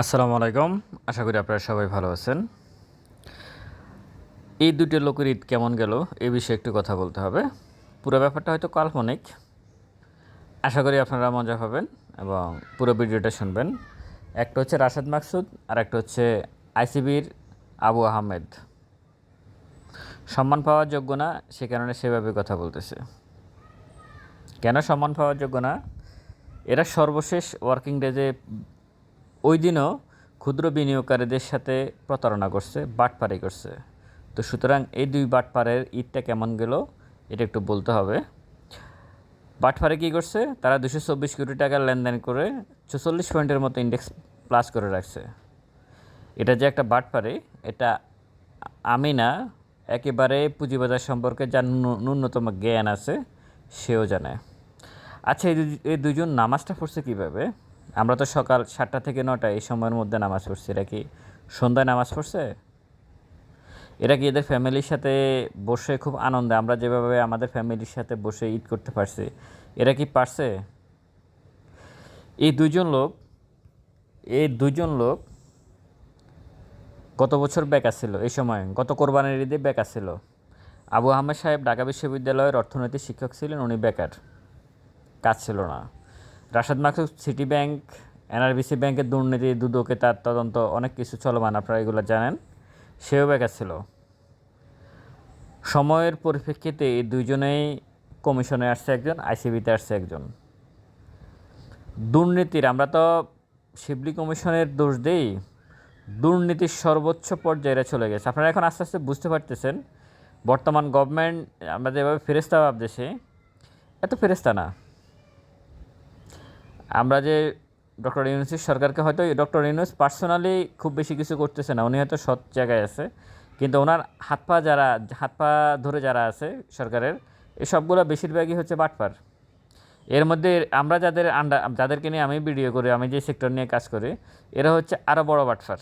আসসালামু আলাইকুম। আশা করি আপনারা সবাই ভালো আছেন। এই দুটো লোকের ঈদ কেমন গেল, এ বিষয়ে একটু কথা বলতে হবে। পুরো ব্যাপারটা হয়তো কাল্পনিক। আশা করি আপনারা মজা পাবেন এবং পুরো ভিডিওটা শুনবেন। একটা হচ্ছে রাশেদ মাকসুদ আর একটা হচ্ছে আইসিবির আবু আহমেদ। সম্মান পাওয়ার যোগ্য না, সে কারণে সেভাবে কথা বলতেছে। কেন সম্মান পাওয়ার যোগ্য না? এরা সর্বশেষ ওয়ার্কিং ডেজে ওই দিনও ক্ষুদ্র বিনিয়োগকারীদের সাথে প্রতারণা করছে, বাটপারি করছে। তো সুতরাং এই দুই বাটপারের ঈদটা কেমন গেল, এটা একটু বলতে হবে। বাটপারে কী করছে? তারা দুশো চব্বিশ কোটি টাকার লেনদেন করে চৌচল্লিশ পয়েন্টের মতো ইন্ডেক্স প্লাস করে রাখছে। এটা যে একটা বাটপারে, এটা আমি না, একেবারে পুঁজিবাজার সম্পর্কে ন্যূন- ন্যূনতম জ্ঞান আছে, সেও জানে। আচ্ছা এই দুজন নামাজটা পড়ছে কীভাবে? আমরা তো সকাল সাতটা থেকে নটা এই সময়ের মধ্যে নামাজ পড়ছি। এরা কি সন্ধ্যায় নামাজ পড়ছে? এরা কি এদের ফ্যামিলির সাথে বসে খুব আনন্দে? আমরা যেভাবে আমাদের ফ্যামিলির সাথে বসে ঈদ করতে পারছি, এরা কি পারছে? এই দুজন লোক, এই দুজন লোক গত বছর বেকার ছিল এই সময় গত কোরবানির ঈদে বেকার ছিল আবু আহমেদ সাহেব ঢাকা বিশ্ববিদ্যালয়ের অর্থনৈতিক শিক্ষক ছিলেন, উনি বেকার কাজ ছিল না। Rashad Maksud, City Bank, NRBC ব্যাংকের দুর্নীতি দুদকে তার তদন্ত, অনেক কিছু চলমান, আপনারা এগুলো জানেন। সেও বেকার ছিল। সময়ের পরিপ্রেক্ষিতে এই দুজনেই কমিশনে আসছে একজন, আইসিবিতে আসছে একজন। দুর্নীতির, আমরা তো শিবলি কমিশনের দোষ দেই, দুর্নীতির সর্বোচ্চ পর্যায়ে চলে গেছে। আপনারা এখন আস্তে আস্তে বুঝতে পারতেছেন, বর্তমান গভর্নমেন্ট, আমরা যেভাবে ফেরেস্তা ভাবতেছি এত ফেরেস্তা না। আমরা যে ডক্টর ইউনুসের সরকারকে হয়তো ডক্টর ইউনুস পার্সোনালি খুব বেশি কিছু করতেছে না, উনি হয়তো সৎ জায়গায় আছে। কিন্তু ওনার হাত পা যারা, হাত পা ধরে যারা আছে সরকারের এই সবগুলো বেশিরভাগই হচ্ছে বাটপার। এর মধ্যে আমরা যাদের আন্ডা যাদেরকে নিয়ে আমি ভিডিও করি, আমি যে সেক্টর নিয়ে কাজ করি, এরা হচ্ছে আরও বড় বাটফার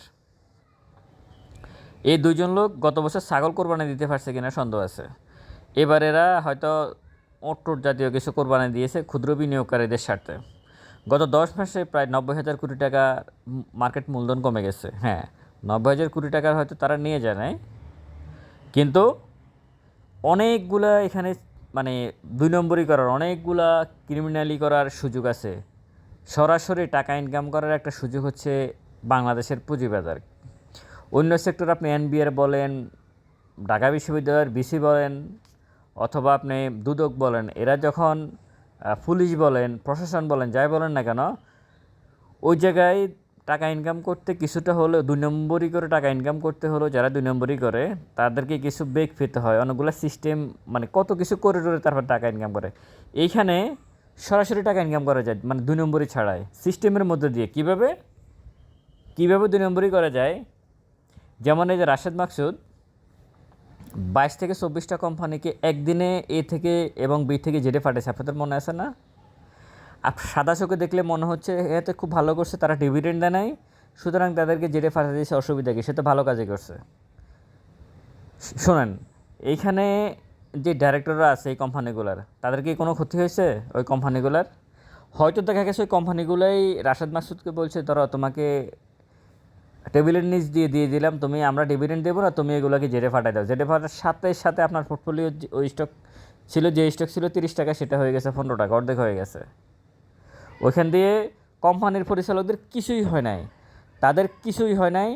এই দুইজন লোক গত বছর ছাগল কোরবানি দিতে পারছে কিনা সন্দেহ আছে। এবার এরা হয়তো ওট্টোট জাতীয় কিছু কোরবানি দিয়েছে, ক্ষুদ্র বিনিয়োগকারীদের স্বার্থে। গত দশ মাসে প্রায় নব্বই হাজার কোটি টাকা মার্কেট মূলধন কমে গেছে। হ্যাঁ নব্বই হাজার কোটি টাকার হয়তো তারা নিয়ে যায় নাই। কিন্তু অনেকগুলা এখানে মানে দুই নম্বরই করার, অনেকগুলা ক্রিমিনালি করার সুযোগ আছে। সরাসরি টাকা ইনকাম করার একটা সুযোগ হচ্ছে বাংলাদেশের পুঁজিবাজার অন্য সেক্টর আপনি এনবিআর বলেন, ঢাকা বিশ্ববিদ্যালয়ের বিসি বলেন, অথবা আপনি দুদক বলেন, এরা যখন পুলিশ বলেন, প্রশাসন বলেন, যাই বলেন না কেন, ওই জায়গায় টাকা ইনকাম করতে কিছুটা হলেও, দুই নম্বরই করে টাকা ইনকাম করতে হলেও, যারা দুই নম্বরই করে, তাদেরকে কিছু বেগ পেতে হয়। অনেকগুলো সিস্টেম মানে কত কিছু করে টরে তারপর টাকা ইনকাম করে। এইখানে সরাসরি টাকা ইনকাম করা যায় মানে দুই নম্বরই ছাড়াই সিস্টেমের মধ্যে দিয়ে কীভাবে? কীভাবে দুই নম্বরই করা যায়? যেমন এই যে রাশেদ মাকসুদ বাইশ থেকে চব্বিশটা কোম্পানিকে একদিনে এ থেকে এবং বি থেকে জেডে পাঠিয়েছে আপনাদের মনে আছে না? সাদা চোখে দেখলে মনে হচ্ছে এতে খুব ভালো করছে, তারা ডিভিডেন্ড দেয় নাই, সুতরাং তাদেরকে জেডে পাঠিয়ে দিয়েছে, অসুবিধা কি? সে তো ভালো কাজই করছে। শোনেন, এইখানে যে ডাইরেক্টররা আছে এই কোম্পানিগুলার, তাদের কি কোনো ক্ষতি হয়েছে ওই কোম্পানিগুলার? হয়তো দেখা গেছে ওই কোম্পানিগুলোই রাশেদ মাসুদকে বলছে, ধরো তোমাকে টেবিলের নিচ দিয়ে দিয়ে দিলাম, তুমি আমরা ডিভিডেন্ড দেবো না, তুমি এগুলোকে জেডে ফাটাই দাও। জেডে ফাটার সাথে সাথে আপনার পোর্টফোলিও ওই স্টক ছিল, যে স্টক ছিল তিরিশ টাকা, সেটা হয়ে গেছে পনেরো টাকা, অর্ধেক হয়ে গেছে। ওইখান দিয়ে কোম্পানির পরিচালকদের কিছুই হয় নাই। তাদের কিছুই হয় নাই।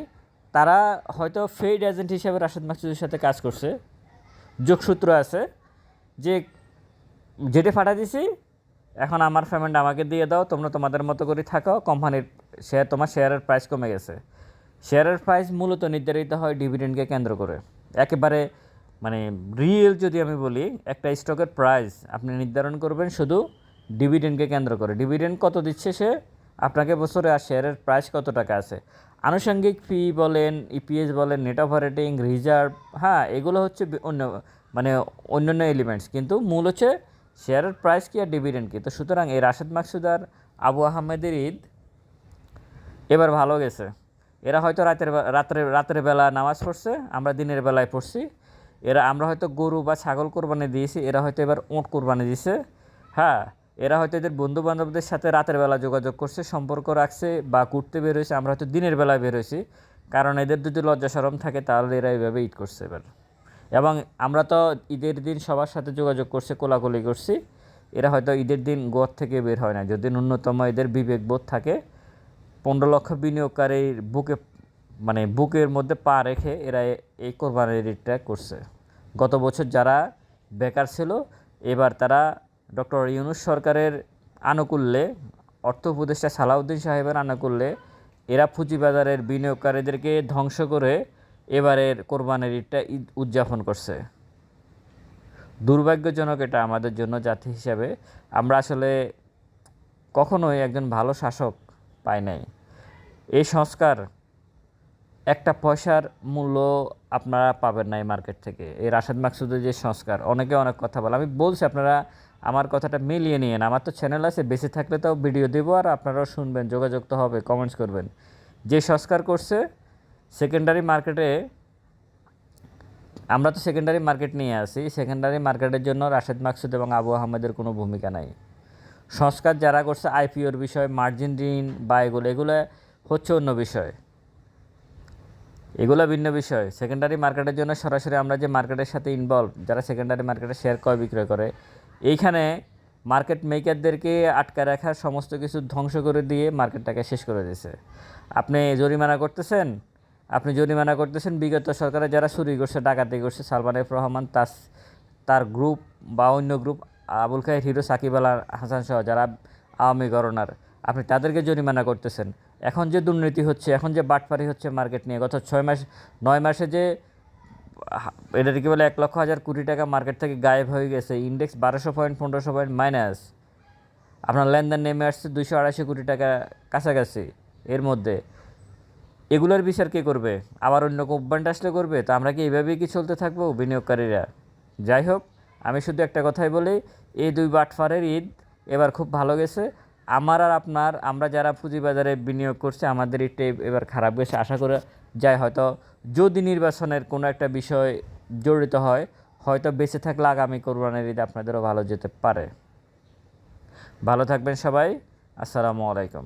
তারা হয়তো ফেড এজেন্ট হিসাবে রাশেদ মাকসুদের সাথে কাজ করছে। যোগসূত্র আছে যে যেটা ফাটা দিছি, এখন আমার পেমেন্ট আমাকে দিয়ে দাও, তোমরা তোমাদের মতো করে থাকো, কোম্পানির শেয়ার তোমার শেয়ারের প্রাইস কমে গেছে। শেয়ারের প্রাইস মূলত নির্ধারিত হয় ডিভিডেন্ডকে কেন্দ্র করে। একেবারে মানে রিয়েল যদি আমি বলি, একটা স্টকের প্রাইস আপনি নির্ধারণ করবেন শুধু ডিভিডেন্ডকে কেন্দ্র করে। ডিভিডেন্ড কত দিচ্ছে সে? আপনাকে বছরে আর শেয়ারের প্রাইস কত টাকা আছে? আনুষঙ্গিক ফি বলেন ইপিএস বলেন নেট অপারেটিং রিজার্ভ হ্যাঁ এগুলো হচ্ছে অন্য মানে অন্যান্য এলিমেন্টস কিন্তু মূল হচ্ছে শেয়ারের প্রাইস কি আর ডিভিডেন্ড কি? তো সুতরাং এই রাশেদ মাকসুদার আবু আহমেদের ঈদ এবার ভালো গেছে। এরা হয়তো রাতের রাত্রে রাতের বেলা নামাজ পড়ছে, আমরা দিনের বেলায় পড়ছি। এরা আমরা হয়তো গরু বা ছাগল কোরবানি দিয়েছি, এরা হয়তো এবার ওঁট কোরবানি দিয়েছে হ্যাঁ এরা হয়তো এদের বন্ধু বান্ধবদের সাথে রাতের বেলা যোগাযোগ করছে, সম্পর্ক রাখছে বা ঘুরতে বের হয়েছে, আমরা হয়তো দিনের বেলায় বের হয়েছি। কারণ এদের যদি লজ্জা সরম থাকে, তাহলে এরা এইভাবে ঈদ করছে এবার। এবং আমরা তো ঈদের দিন সবার সাথে যোগাযোগ করছে, কোলাকুলি করছি। এরা হয়তো ঈদের দিন গোয়ার থেকে বের হয় না যদি ন্যূনতম এদের বিবেকবোধ থাকে পনেরো লক্ষ বিনিয়োগকারীর বুকে মানে বুকের মধ্যে পা রেখে এরা এই কোরবানির ঈদটা করছে। গত বছর যারা বেকার ছিল, এবার তারা ডক্টর ইউনুস সরকারের আনুকূল্যে, অর্থ উপদেষ্টা সালাউদ্দিন সাহেবের আনুকূল্যে এরা পুঁজিবাজারের বিনিয়োগকারীদেরকে ধ্বংস করে এবারের কোরবানির ঈদটা ঈদ উদযাপন করছে। দুর্ভাগ্যজনক এটা আমাদের জন্য জাতি হিসাবে। আমরা আসলে কখনোই একজন ভালো শাসক পাই নাই। এই সংস্কার একটা পয়সার মূল্য আপনারা পাবেন না এই মার্কেট থেকে। এই রাশেদ মাকসুদের যে সংস্কার, অনেকে অনেক কথা বলে। আমি বলছি, আপনারা আমার কথাটা মিলিয়ে নিয়েন। আমার তো চ্যানেল আছে, বেঁচে থাকলে তো ভিডিও দেবো আর আপনারাও শুনবেন, যোগাযোগ তো হবে কমেন্টস করবেন। যে সংস্কার করছে সেকেন্ডারি মার্কেটে আমরা তো সেকেন্ডারি মার্কেট নিয়ে আসি সেকেন্ডারি মার্কেটের জন্য রাশেদ মাকসুদ এবং আবু আহমেদের কোনো ভূমিকা নাই। সংস্কার যারা করছে, আইপিওর বিষয়, মার্জিন ঋণ, বা এগুলো এগুলো হচ্ছে অন্য বিষয়। এগুলো ভিন্ন বিষয়। সেকেন্ডারি মার্কেটের জন্য সরাসরি আমরা যে মার্কেটের সাথে ইনভলভ যারা সেকেন্ডারি মার্কেটে শেয়ার ক্রয়, বিক্রয় করে, এইখানে মার্কেট মেকারদেরকে আটকা রাখার সমস্ত কিছু ধ্বংস করে দিয়ে মার্কেটটাকে শেষ করে দিয়েছে। আপনি জরিমানা করতেছেন, আপনি জরিমানা করতেছেন, বিগত সরকারে যারা চুরি করছে, ডাকাতি করছে, সালমান রহমান, তাস, তার গ্রুপ বা অন্য গ্রুপ আবুল খায়ের হিরো সাকিব আল হাসান সহ যারা আওয়ামী গণনার, আপনি তাদেরকে জরিমানা করতেছেন। এখন যে দুর্নীতি হচ্ছে, এখন যে বাটপারি হচ্ছে মার্কেট নিয়ে, গত ছয় মাস, নয় মাসে যে এটার কি বলে, এক লক্ষ হাজার কোটি টাকা মার্কেট থেকে গায়েব হয়ে গেছে ইন্ডেক্স বারোশো পয়েন্ট পনেরোশো পয়েন্ট মাইনাস আপনার লেনদেন নেমে আসছে দুশো আড়াইশো কোটি টাকা কাছাকাছি এর মধ্যে। এগুলোর বিচার কে করবে? আবার অন্য কোম্পানিটা আসলে করবে? তো আমরা কি এইভাবেই কি চলতে থাকব বিনিয়োগকারীরা? যাই হোক আমি শুধু একটা কথাই বলি, এই দুই বাটফারের ঈদ এবার খুব ভালো গেছে। আমার আর আপনার, আমরা যারা পুঁজিবাজারে বিনিয়োগ করছি, আমাদের ঈদটা এবার খারাপ গেছে। আশা করে যায় হয়তো যদি নির্বাচনের কোনো একটা বিষয় জড়িত হয়, হয়তো বেঁচে থাকলে আগামী কোরবানির ঈদ আপনাদেরও ভালো যেতে পারে। ভালো থাকবেন সবাই। আসসালামু আলাইকুম।